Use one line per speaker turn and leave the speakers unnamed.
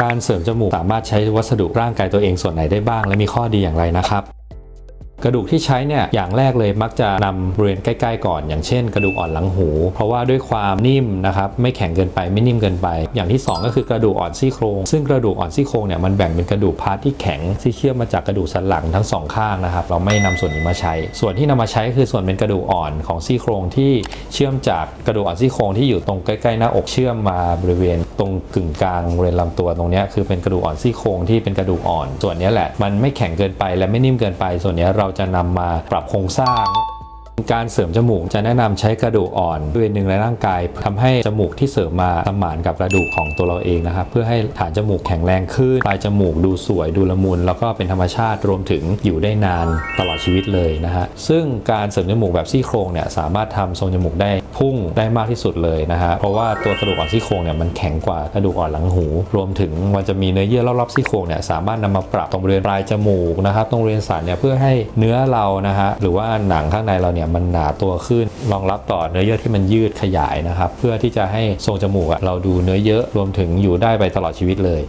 การเสริมจมูกสามารถใช้วัสดุร่างกายตัวเองส่วนไหนได้บ้าง และมีข้อดีอย่างไรนะครับ กระดูกที่ใช้เนี่ยอย่างแรกเลยมักจะนำบริเวณใกล้ๆก่อน อย่างเช่น กระดูกอ่อนหลังหู เพราะว่าด้วยความนิ่มนะครับไม่แข็งเกินไปไม่นิ่มเกินไป อย่างที่สองก็คือกระดูกอ่อนซี่โครงซึ่งกระดูกอ่อนซี่โครงเนี่ยมันแบ่งเป็นกระดูกพาร์ทที่แข็งที่เชื่อมมาจากกระดูกสันหลังทั้งสองข้างนะครับเราไม่นำส่วนนี้มาใช้ ส่วนที่นำมาใช้คือส่วนเป็นกระดูกอ่อนของซี่โครงที่เชื่อมจากกระดูกอ่อนซี่โครงที่อยู่ตรงใกล้ๆหน้าอกเชื่อมมาบริเวณตรงกึ่งกลางบริเวณลำตัวตรงเนี้ยคือเป็นกระดูกอ่อนซี่โครงที่เป็นกระดูกอ่อน ส่วนนี้แหละมันไม่แข็งเกินไปและไม่นิ่มเกินไป ส่วนนี้เราจะนำมาปรับโครงสร้าง การเสริมจมูกจะแนะนำใช้กระดูกอ่อนบริเวณหนึ่งในร่างกายทำให้จมูกที่เสริมมาสมานกับกระดูกของตัวเราเองนะครับ เพื่อให้ฐานจมูกแข็งแรงขึ้นปลายจมูกดูสวยดูละมุน แล้วก็เป็นธรรมชาติรวมถึงอยู่ได้นานตลอดชีวิตเลยนะฮะซึ่งการเสริมจมูกแบบซี่โครงเนี่ยสามารถทำทรงจมูกได้พุ่งได้มากที่สุดเลยนะฮะเพราะว่าตัวกระดูกอ่อนซี่โครงเนี่ยมันแข็งกว่ากระดูกอ่อนหลังหู รวมถึงมันจะมีเนื้อเยื่อรอบๆซี่โครงเนี่ยสามารถนำมาปรับตรงบริเวณปลายจมูกนะครับตรงบริเวณสันเนี่ยเพื่อให้เนื้อเรานะฮะหรือว่าหนังข้างในเราเนี่ยมันหนาตัวขึ้นรองรับต่อเนื้อเยื่อที่มันยืดขยายนะครับ เพื่อที่จะให้ทรงจมูกเราดูเนื้อเยอะรวมถึงอยู่ได้ไปตลอดชีวิตเลย